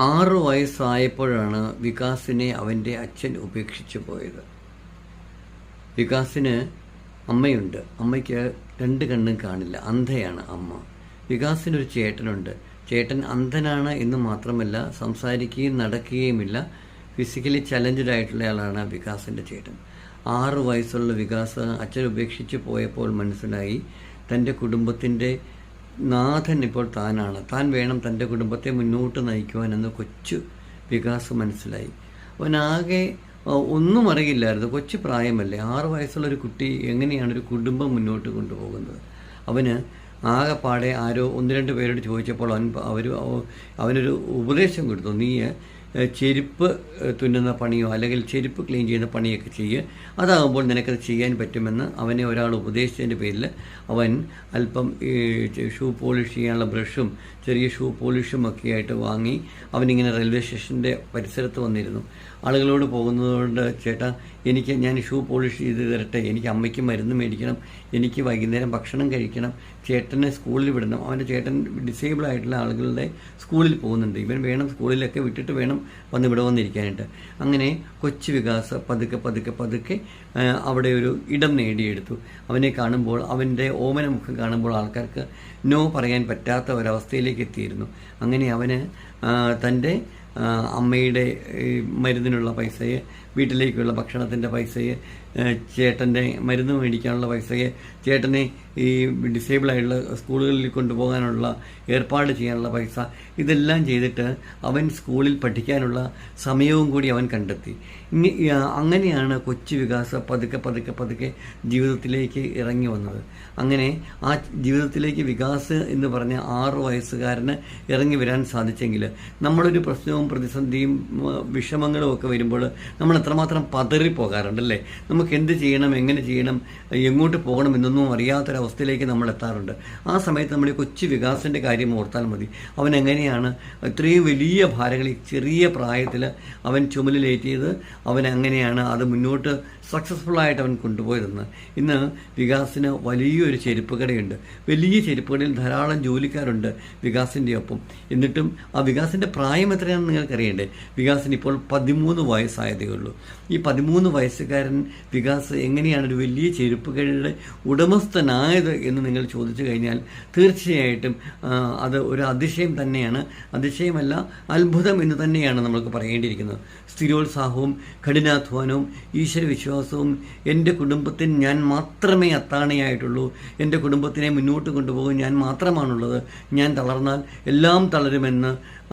ആറു വയസ്സായപ്പോഴാണ് വികാസിനെ അവന്റെ അച്ഛൻ ഉപേക്ഷിച്ചു പോയത്. വികാസിന് അമ്മയുണ്ട്. അമ്മയ്ക്ക് രണ്ട് കണ്ണും കാണില്ല. അന്ധയാണ് അമ്മ. വികാസിനൊരു ചേട്ടനുണ്ട്. ചേട്ടൻ അന്ധനാണ് എന്ന് മാത്രമല്ല സംസാരിക്കുകയും നടക്കുകയുമില്ല. ഫിസിക്കലി ചലഞ്ചഡ് ആയിട്ടുള്ള ആളാണ് വികാസിന്റെ ചേട്ടൻ. ആറ് വയസ്സുള്ള വികാസ് അച്ഛൻ ഉപേക്ഷിച്ച് പോയപ്പോൾ മനസ്സിലായി തന്റെ കുടുംബത്തിന്റെ നാഥൻ ഇപ്പോൾ താനാണ്. താൻ വേണം തന്റെ കുടുംബത്തെ മുന്നോട്ട് നയിക്കുവാൻ എന്ന് കൊച്ചു വികാസ് മനസ്സിലായി. അവനാകെ ഒന്നും അറിയില്ലായിരുന്നു. കൊച്ചു പ്രായമല്ലേ. ആറ് വയസ്സുള്ള ഒരു കുട്ടി എങ്ങനെയാണ് ഒരു കുടുംബം മുന്നോട്ട് കൊണ്ടുപോകുന്നത്? അവന് ആകെപ്പാടെ ആരോ ഒന്ന് രണ്ട് പേരോട് ചോദിച്ചപ്പോൾ അവൻ അവർ അവനൊരു ഉപദേശം കൊടുത്തു. നീ ചെരുപ്പ് തുന്നുന്ന പണിയോ അല്ലെങ്കിൽ ചെരുപ്പ് ക്ലീൻ ചെയ്യുന്ന പണിയൊക്കെ ചെയ്യുക അതാകുമ്പോൾ നിനക്കത് ചെയ്യാൻ പറ്റുമെന്ന് അവനെ ഒരാൾ ഉപദേശിച്ചതിന്റെ പേരിൽ അവൻ അല്പം ഷൂ പോളിഷ് ചെയ്യാനുള്ള ബ്രഷും ചെറിയ ഷൂ പോളിഷും ഒക്കെ ആയിട്ട് വാങ്ങി അവനിങ്ങനെ റെയിൽവേ സ്റ്റേഷന്റെ പരിസരത്ത് വന്നിരുന്നു. ആളുകളോട് പോകുന്നതുകൊണ്ട് ചേട്ടാ എനിക്ക് ഞാൻ ഷൂ പോളിഷ് ചെയ്ത് തരട്ടെ എനിക്ക് അമ്മയ്ക്ക് മരുന്ന് മേടിക്കണം എനിക്ക് വൈകുന്നേരം ഭക്ഷണം കഴിക്കണം ചേട്ടനെ സ്കൂളിൽ വിടണം. അവന്റെ ചേട്ടൻ ഡിസേബിൾ ആയിട്ടുള്ള ആളുകളുടെ സ്കൂളിൽ പോകുന്നുണ്ട്. ഇവൻ വേണം സ്കൂളിലൊക്കെ വിട്ടിട്ട് വേണം വന്ന് ഇവിടെ വന്നിരിക്കാനായിട്ട്. അങ്ങനെ കൊച്ചു വികാസ് പതുക്കെ പതുക്കെ പതുക്കെ അവിടെ ഒരു ഇടം നേടിയെടുത്തു. അവനെ കാണുമ്പോൾ അവന്റെ ഓമന മുഖം കാണുമ്പോൾ ആൾക്കാർക്ക് നോ പറയാൻ പറ്റാത്ത ഒരവസ്ഥയിലേക്ക് എത്തിയിരുന്നു. അങ്ങനെ അവന് തന്റെ അമ്മയുടെ മരുന്നിനുള്ള പൈസയെ വീട്ടിലേക്കുള്ള ഭക്ഷണത്തിന്റെ പൈസയെ ചേട്ടന്റെ മരുന്ന് മേടിക്കാനുള്ള പൈസയെ ചേട്ടനെ ഈ ഡിസേബിളായിട്ടുള്ള സ്കൂളുകളിൽ കൊണ്ടുപോകാനുള്ള ഏർപ്പാട് ചെയ്യാനുള്ള പൈസ ഇതെല്ലാം ചെയ്തിട്ട് അവൻ സ്കൂളിൽ പഠിക്കാനുള്ള സമയവും കൂടി അവൻ കണ്ടെത്തി. അങ്ങനെയാണ് കൊച്ചു വികാസ പതുക്കെ പതുക്കെ പതുക്കെ ജീവിതത്തിലേക്ക് ഇറങ്ങി വന്നത്. അങ്ങനെ ആ ജീവിതത്തിലേക്ക് വികാസ് എന്ന് പറഞ്ഞ ആറ് വയസ്സുകാരന് ഇറങ്ങി വരാൻ സാധിച്ചെങ്കിൽ നമ്മളൊരു പ്രശ്നവും പ്രതിസന്ധിയും വിഷമങ്ങളും ഒക്കെ വരുമ്പോൾ നമ്മൾ എത്രമാത്രം പതറിപ്പോകാറുണ്ടല്ലേ നമുക്ക് എന്ത് ചെയ്യണം എങ്ങനെ ചെയ്യണം എങ്ങോട്ട് പോകണം എന്നൊന്നും അറിയാത്തൊരവസ്ഥയിലേക്ക് നമ്മൾ എത്താറുണ്ട്. ആ സമയത്ത് നമ്മൾ ഈ കൊച്ചു വികാസിന്റെ കാര്യം ഓർത്താൽ മതി. അവൻ എങ്ങനെയാണ് ഇത്രയും വലിയ ഭാരങ്ങൾ ചെറിയ പ്രായത്തിൽ അവൻ ചുമലിലേറ്റിയത് അവൻ എങ്ങനെയാണ് അത് മുന്നോട്ട് സക്സസ്ഫുൾ ആയിട്ട് അവൻ കൊണ്ടുപോയിരുന്നത് ഇന്ന് വികാസിന് വലിയൊരു ചെരുപ്പ് കടയുണ്ട്. വലിയ ചെരുപ്പ് കടയിൽ ധാരാളം ജോലിക്കാരുണ്ട് വികാസിന്റെ ഒപ്പം. എന്നിട്ടും ആ വികാസിന്റെ പ്രായം എത്രയാണെന്ന് നിങ്ങൾക്കറിയണ്ടേ? വികാസിന് ഇപ്പോൾ പതിമൂന്ന് വയസ്സായതേ ഉള്ളൂ. ഈ പതിമൂന്ന് വയസ്സുകാരൻ വികാസ് എങ്ങനെയാണ് ഒരു വലിയ ചെരുപ്പ് കടയുടെ ഉടമസ്ഥനായത് എന്ന് നിങ്ങൾ ചോദിച്ചു കഴിഞ്ഞാൽ തീർച്ചയായിട്ടും അത് ഒരു അതിശയം തന്നെയാണ്. അതിശയമല്ല അത്ഭുതം എന്ന് തന്നെയാണ് നമുക്ക് പറയേണ്ടിയിരിക്കുന്നത്. സ്ഥിരോത്സാഹവും കഠിനാധ്വാനവും ഈശ്വര വിശ്വാസവും എന്റെ കുടുംബത്തിന് ഞാൻ മാത്രമേ അത്താണിയായിട്ടുള്ളൂ. എന്റെ കുടുംബത്തിനെ മുന്നോട്ട് കൊണ്ടുപോകാൻ ഞാൻ മാത്രമാണുള്ളത്. ഞാൻ തളർന്നാൽ എല്ലാം തളരുമെന്ന്